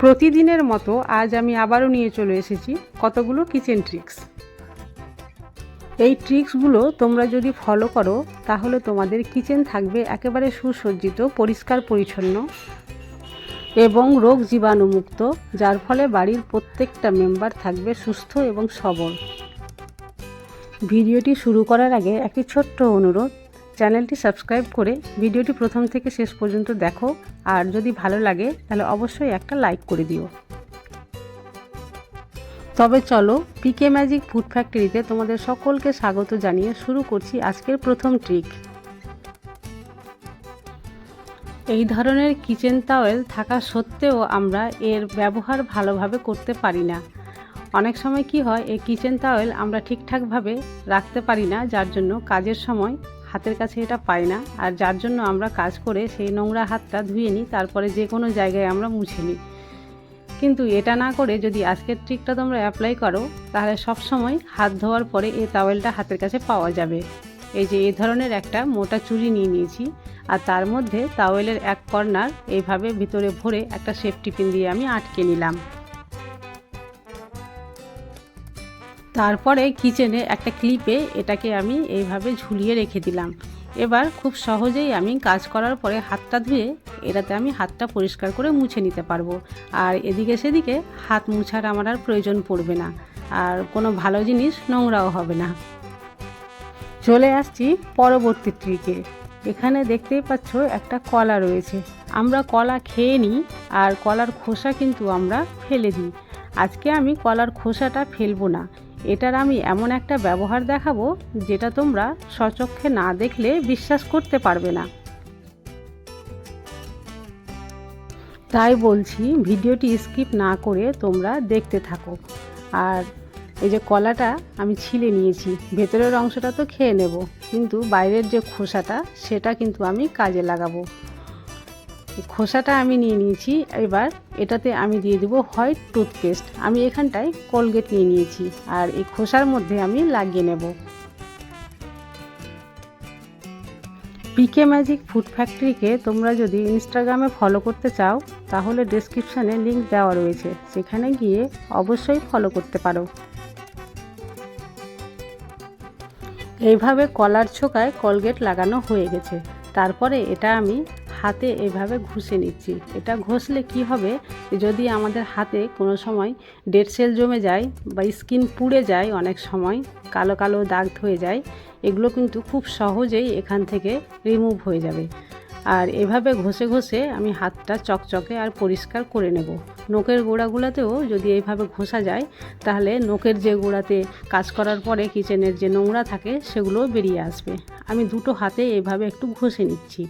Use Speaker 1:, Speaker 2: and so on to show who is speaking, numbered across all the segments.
Speaker 1: প্রতিদিনের মতো আজ আমি আবারও নিয়ে চলে এসেছি কতগুলো কিচেন ট্রিক্স এই ট্রিক্সগুলো তোমরা যদি ফলো করো, তাহলে তোমাদের কিচেন থাকবে একেবারে সুসজ্জিত, পরিষ্কার, পরিচ্ছন্ন এবং রোগ জীবাণুমুক্ত, যার ফলে বাড়ির প্রত্যেকটা মেম্বার থাকবে সুস্থ এবং সবল। ভিডিওটি শুরু করার আগে একটি ছোট্ট অনুরোধ চ্যানেলটি সাবস্ক্রাইব করে ভিডিওটি প্রথম থেকে শেষ পর্যন্ত দেখো। আর যদি ভালো লাগে, তাহলে অবশ্যই একটা লাইক করে দিও। তবে চলো পিকে ম্যাজিক ফুড ফ্যাক্টরিতে তোমাদের সকলকে স্বাগত জানিয়ে শুরু করছি আজকের প্রথম ট্রিক এই ধরনের কিচেন টাওয়েল থাকা সত্ত্বেও আমরা এর ব্যবহার ভালোভাবে করতে পারি না। অনেক সময় কি হয়, এই কিচেন টাওয়েল আমরা ঠিকঠাকভাবে রাখতে পারি না, যার জন্য কাজের সময় হাতের কাছে এটা পাই না। আর যার জন্য আমরা কাজ করে সেই নোংরা হাতটা ধুয়ে নিই, তারপরে যে কোনো জায়গায় আমরা মুছে নিই। কিন্তু এটা না করে যদি আজকের ট্রিকটা তোমরা অ্যাপ্লাই করো, তাহলে সব সময় হাত ধোয়ার পরে এই তাওয়েলটা হাতের কাছে পাওয়া যাবে। এই যে, এই ধরনের একটা মোটা চুরি নিয়ে নিয়েছি। আর তার মধ্যে তাওয়েলের এক কর্নার এইভাবে ভিতরে ভরে একটা সেফটি পিন দিয়ে আমি আটকে নিলাম। তারপরে কিচেনে একটা ক্লিপে এটাকে আমি এইভাবে ঝুলিয়ে রেখে দিলাম। এবার খুব সহজেই আমি কাজ করার পরে হাতটা ধুয়ে এটাতে আমি হাতটা পরিষ্কার করে মুছে নিতে পারব। আর এদিকে সেদিকে হাত মুছার আমার আর প্রয়োজন পড়বে না। আর কোনো ভালো জিনিস নোংরাও হবে না। চলে আসছি পরবর্তী ট্রিকে এখানে দেখতেই পাচ্ছ একটা কলা রয়েছে। আমরা কলা খেয়ে নিই আর কলার খোসা কিন্তু আমরা ফেলে দিই। আজকে আমি কলার খোসাটা ফেলব না। এটার আমি এমন একটা ব্যবহার দেখাবো যেটা তোমরা সচক্ষে না দেখলে বিশ্বাস করতে পারবে না। তাই বলছি, ভিডিওটি স্কিপ না করে তোমরা দেখতে থাকো। আর এই যে কলাটা আমি ছিলে নিয়েছি, ভেতরের অংশটা তো খেয়ে নেব, কিন্তু বাইরের যে খোসাটা, সেটা কিন্তু আমি কাজে লাগাবো। খোসাটা আমি নিয়ে নিয়েছি। এবার এটাতে আমি দিয়ে দেবো হোয়াইট টুথপেস্ট। আমি এখানটায় কোলগেট নিয়ে নিয়েছি আর এই খোসার মধ্যে আমি লাগিয়ে নেব। পিকে ম্যাজিক ফুড ফ্যাক্টরিকে তোমরা যদি ইনস্টাগ্রামে ফলো করতে চাও, তাহলে ডেসক্রিপশানে লিংক দেওয়া রয়েছে। সেখানে গিয়ে অবশ্যই ফলো করতে পারো। এইভাবে কলার ছোকায় কলগেট লাগানো হয়ে গেছে। তারপরে এটা আমি হাতে এভাবে ঘষে নিচ্ছি। এটা ঘষলে কি হবে? যদি আমাদের হাতে কোনো সময় ডেড সেল জমে যায় বা স্কিন পুড়ে যায় অনেক সময়, কালো কালো দাগ হয়ে যায়, এগুলো কিন্তু খুব সহজেই এখান থেকে রিমুভ হয়ে যাবে। আর এভাবে ঘষে ঘষে আমি হাতটা চকচকে আর পরিষ্কার করে নেব। নোকের গোড়াগুলোতেও যদি এইভাবে ঘষা যায়, তাহলে নোকের যে গোড়াতে কাজ করার পরে কিচেনের যে নোংরা থাকে, সেগুলোও বেরিয়ে আসবে। আমি দুটো হাতে এইভাবে একটু ঘষে নিচ্ছি।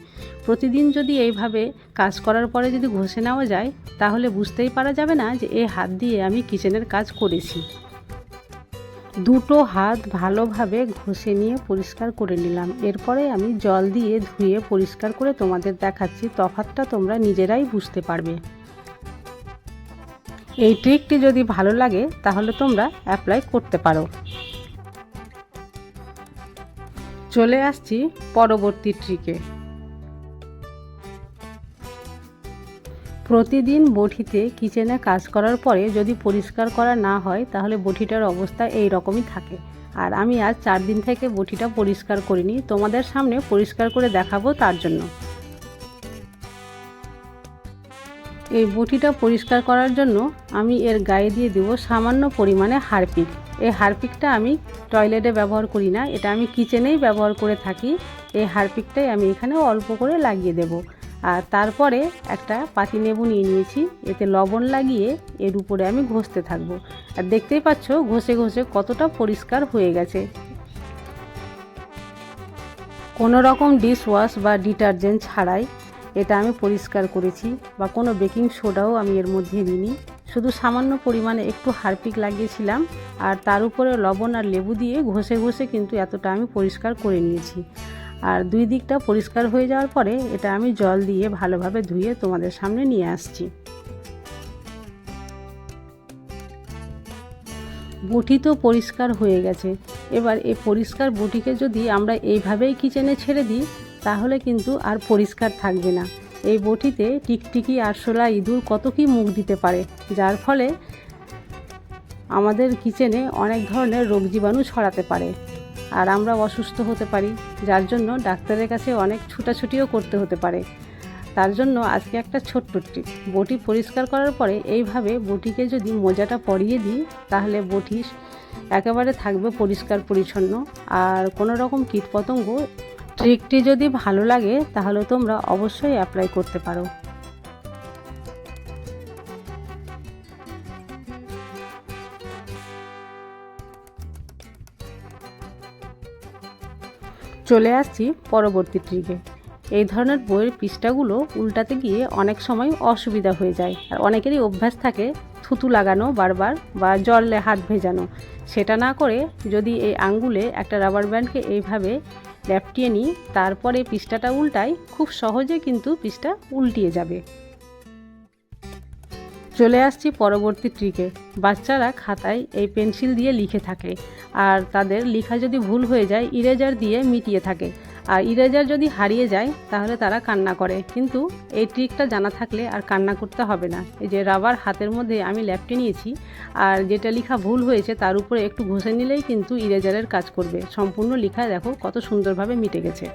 Speaker 1: প্রতিদিন যদি এইভাবে কাজ করার পরে যদি ঘষে নেওয়া যায়, তাহলে বুঝতেই পারা যাবে না যে এই হাত দিয়ে আমি কিচেনের কাজ করেছি। দুটো হাত ভালোভাবে ঘষে নিয়ে পরিষ্কার করে নিলাম। এরপরে আমি জল দিয়ে ধুয়ে পরিষ্কার করে তোমাদের দেখাচ্ছি। তফাতটা তোমরা নিজেরাই বুঝতে পারবে। এই ট্রিকটি যদি ভালো লাগে, তাহলে তোমরা অ্যাপ্লাই করতে পারো। চলে আসছি পরবর্তী ট্রিকে প্রতিদিন বটিতে কিচেনে কাজ করার পরে যদি পরিষ্কার করা না হয়, তাহলে বটিটার অবস্থা এই রকমই থাকে। আর আমি আজ চার দিন থেকে বটিটা পরিষ্কার করিনি। তোমাদের সামনে পরিষ্কার করে দেখাবো তার জন্য। এই বটিটা পরিষ্কার করার জন্য আমি এর গায়ে দিয়ে দেবো সামান্য পরিমাণে হারপিক এই হারপিকটা আমি টয়লেটে ব্যবহার করি না। এটা আমি কিচেনেই ব্যবহার করে থাকি। এই হারপিকটাই আমি এখানে অল্প করে লাগিয়ে দেবো। আর তারপরে একটা পাতি নেবু নিয়ে নিয়েছি, এতে লবণ লাগিয়ে এর উপরে আমি ঘষতে থাকব। আর দেখতেই পাচ্ছ, ঘষে ঘষে কতটা পরিষ্কার হয়ে গেছে। কোনো রকম ডিশ ওয়াশ বা ডিটারজেন্ট ছাড়াই এটা আমি পরিষ্কার করেছি, বা কোনো বেকিং সোডাও আমি এর মধ্যে দিইনি। শুধু সামান্য পরিমাণে একটু হারপিক লাগিয়েছিলাম, আর তার উপরে লবণ আর লেবু দিয়ে ঘষে ঘষে কিন্তু এতটা আমি পরিষ্কার করে নিয়েছি। আর দুই দিকটা পরিষ্কার হয়ে যাওয়ার পরে এটা আমি জল দিয়ে ভালোভাবে ধুয়ে তোমাদের সামনে নিয়ে আসছি। বটি তো পরিষ্কার হয়ে গেছে। এবার এই পরিষ্কার বটিকে যদি আমরা এইভাবেই কিচেনে ছেড়ে দিই, তাহলে কিন্তু আর পরিষ্কার থাকবে না। এই বটিতে টিকটিকি আরশোলা ইঁদুর কত কী মুখ দিতে পারে, যার ফলে আমাদের কিচেনে অনেক ধরনের রোগ জীবাণু ছড়াতে পারে। আর আমরা অসুস্থ হতে পারি, যার জন্য ডাক্তারের কাছে অনেক ছুটাছুটিও করতে হতে পারে। তার জন্য আজকে একটা ছোট্ট ট্রিক বটি পরিষ্কার করার পরে এইভাবে বটিকে যদি মোজাটা পরিয়ে দিই, তাহলে বটি একেবারে থাকবে পরিষ্কার পরিচ্ছন্ন। আর কোনো রকম কীটপতঙ্গ ট্রিকটি যদি ভালো লাগে, তাহলে তোমরা অবশ্যই অ্যাপ্লাই করতে পারো। চলে আসছি পরবর্তী ট্রিকে এই ধরনের বইয়ের পৃষ্ঠাগুলো উল্টাতে গিয়ে অনেক সময় অসুবিধা হয়ে যায়। আর অনেকেরই অভ্যাস থাকে থুতু লাগানো বারবার বা জলে হাত ভেজানো। সেটা না করে যদি এই আঙ্গুলে একটা রাবার ব্যান্ডকে এইভাবে ল্যাপটিয়ে নিই, তারপরে পৃষ্ঠাটা উল্টাই, খুব সহজে কিন্তু পৃষ্ঠা উল্টিয়ে যাবে। চলে আসছি পরবর্তী ট্রিকে। বাচ্চারা খাতায় এই পেন্সিল দিয়ে লিখে থাকে। আর তাদের লেখা যদি ভুল হয়ে যায়, ইরেজার দিয়ে মিটিয়ে থাকে। আর ইরেজার যদি হারিয়ে যায়, তাহলে তারা কান্না করে। কিন্তু এই ট্রিকটা জানা থাকলে আর কান্না করতে হবে না। এই যে রাবার হাতের মধ্যে আমি ল্যাপটে নিয়েছি, আর যেটা লেখা ভুল হয়েছে, তার উপরে একটু ঘষে নিলেই কিন্তু ইরেজারের কাজ করবে। সম্পূর্ণ লেখা দেখো কত সুন্দরভাবে মিটে গেছে।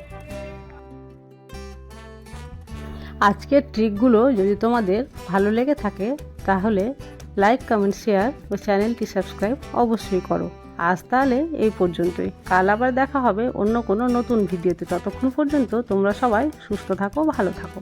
Speaker 1: আজকের ট্রিকগুলো যদি তোমাদের ভালো লেগে থাকে, তাহলে লাইক, কমেন্ট, শেয়ার ও চ্যানেলটি সাবস্ক্রাইব অবশ্যই করো। আজ তাহলে এই পর্যন্তই। কাল আবার দেখা হবে অন্য কোনো নতুন ভিডিওতে। ততক্ষণ পর্যন্ত তোমরা সবাই সুস্থ থাকো, ভালো থাকো।